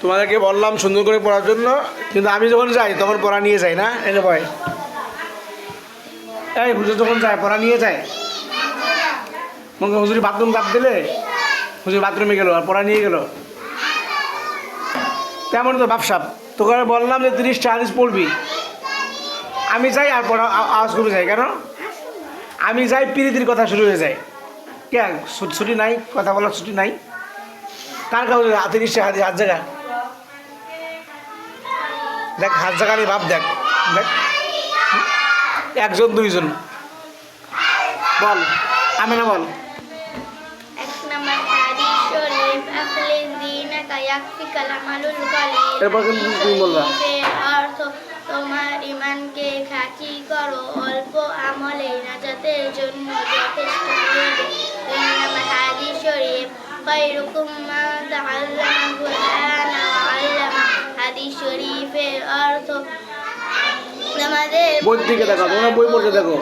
তোমাদেরকে বললাম সুন্দর করে পড়ার জন্য, কিন্তু আমি যখন যাই, তখন পড়া নিয়ে যাই না এনে ভয় এই হুজুর যখন যায়, পড়া নিয়ে যায়। মনে হুজুরি বাথরুম চাপ দিলে, হুজুর বাথরুমে গেলো আর পড়া নিয়ে গেল। তেমন তো ব্যবসাপ তোকে বললাম যে তিরিশটা হাদিস পড়বি। আমি যাই আর পড়া আওয়াজ করে যাই, কেন? আমি যাই, পিরিতির কথা শুরু হয়ে যায়। কে ছুটি নাই, কথা বলার ছুটি নাই। কার কাছে তিরিশটা হাদিস হাত জায়গা? দেখ হাত জায়গা নিয়ে ভাব দেখ দেখ। একজন দুইজন। বল আমি না বল এরপর তুমি বলবা। তোমার ইমানকে খাঁটি করো অল্প আমলে নাজাতের জন্য যথেষ্ট হবে দুই নম্বর হাদিস শরীফ খৈরুকুম মা তাআল্লামাল কুরআনা ওয়া আল্লামা বই দিকে দেখো, তোমরা বই পড়তে দেখো।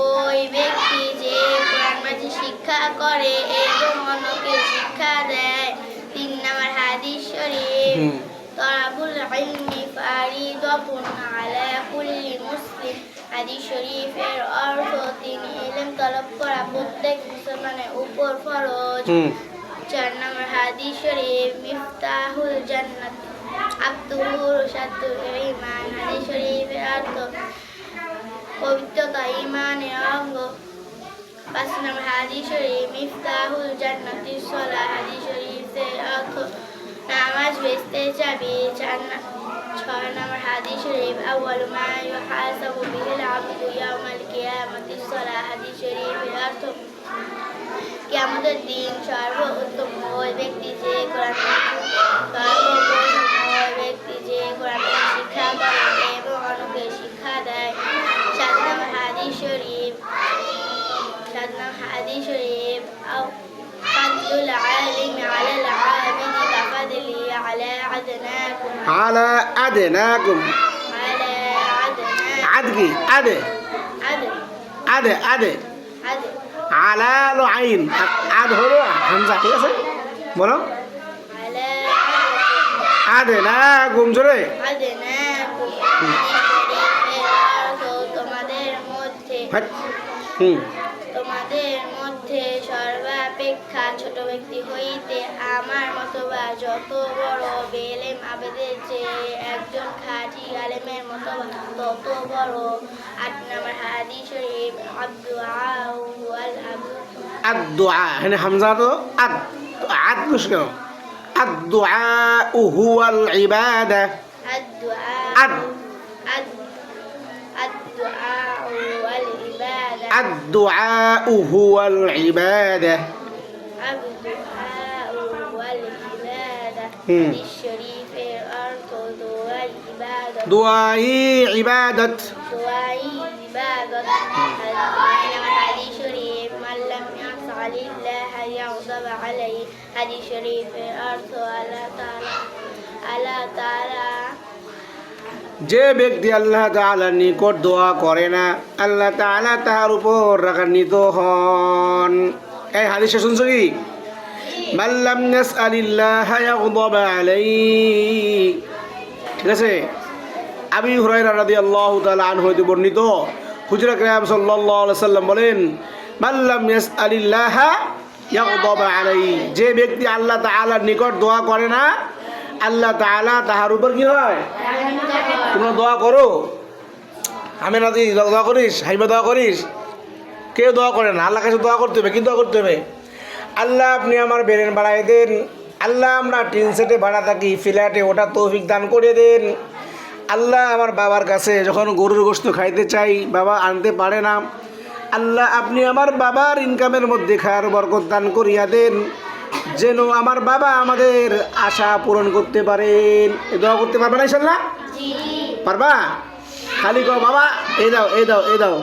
ওই ব্যক্তি যে কোরআন মাঝে শিক্ষা করে এবং অন্যকে শিক্ষা দেয়। তিন নম্বর হাদিস শরীফ। তরাবুল ইলমি ফারিদাতুন আলা কুল্লি মুসলিম। হাদিস শরীফের অর্থ তিনি ইলম তলব করা প্রত্যেক মুসলমানের উপর ফরজ। চার নম্বর হাদিস শরীফ মিফতাহুল জান্নাত। আব্দুল সাদ্দুল ইমান হাদিস শরীফের অর্থ পবিত্রতা ইমানের অঙ্গ পাঁচ নম্বর হাদিস শরীফ মিফতাহুল জান্নাতি সলা হাদিস শরীফের অর্থ নামাজ যাবে চার না- ছয় নম্বর হাদিস শরীফ আউয়াল মা ইউহাসাবু ইয়াউমাল সলা শরীফের অর্থ কিয়ামতের দিন ব্যক্তি যে কোরআন على عدناكم আদ কি আদে عدن আদে আদে عدن আলা লো আইন আ- আদ হলো হামজা ঠিক আছে বলো على আদে না গুম জোরে عدناكم শরীফের অর্থ তোমাদের মধ্যে হাট। হুম তোমাদের মধ্যে সর্বাপেক্ষা ছোট ব্যক্তি হইতে আমার মতো বা যত বড় বেলেম আবেদের চেয়ে একজন খাঁটি আলেমের মতো বা তত বড় আট নম্বর হাদি শরীফ আব্দু আল আবু الدعاء هنا حمزة أد أد مش كده الدعاء هو العبادة الدعاء أد الدعاء الدعاء هو العبادة. الدعاء هو العبادة. الشريف الأرض هو العبادة. دعائي عبادة. دعائي عبادة. هذه شريف من لم يرفع لله يغضب عليه؟ هذه شريف الأرض ألا ترى ألا ترى؟ যে ব্যক্তি আল্লাহ তাআলার নিকট দোয়া করে না, আল্লাহ তাআলা তাহার উপর রাগান্বিত হন। এই হাদিসে শুনছো কি? মাল্লাম নাসআলিল্লাহ ইয়াগদাব আলাইহি। ঠিক আছে? আবি হুরাইরা রাদিয়াল্লাহু তাআলা আনহু হইতে বর্ণিত, হুজুর আকরাম সাল্লাল্লাহু আলাইহি সাল্লাম বলেন মাল্লাম ইয়াসআলিল্লাহ ইয়াগদাব আলাইহি। যে ব্যক্তি আল্লাহ তাআলার নিকট দোয়া করে না, আল্লাহ তাআলা তাহার উপর কি হয়? তোমরা দোয়া করো। আমি না দোয়া করিস, হাইমা দোয়া করিস। কেউ দোয়া করে না আল্লাহ কাছে দোয়া করতে হবে, কি দোয়া করতে হবে? আল্লাহ, আপনি আমার বেরেন বাড়াই দেন। আল্লাহ, আমরা টিন সেটে ভাড়া থাকি, ফ্ল্যাটে ওটা তৌফিক দান করে দেন। আল্লাহ, আমার বাবার কাছে যখন গরুর গোস্ত খাইতে চাই, বাবা আনতে পারে না। আল্লাহ, আপনি আমার বাবার ইনকামের মধ্যে খায়ার বরকত দান করিয়া দেন। যেন আমার বাবা আমাদের আশা পূরণ করতে পারেন। এ দোয়া করতে পারবে না ইনশাল্লাহ পারবা? খালি কো বাবা, এই দাও এই দাও এই দাও।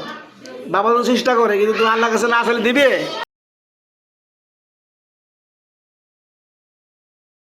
বাবা তো চেষ্টা করে, কিন্তু তুমি আল্লাহ কাছে না আসলে দিবে?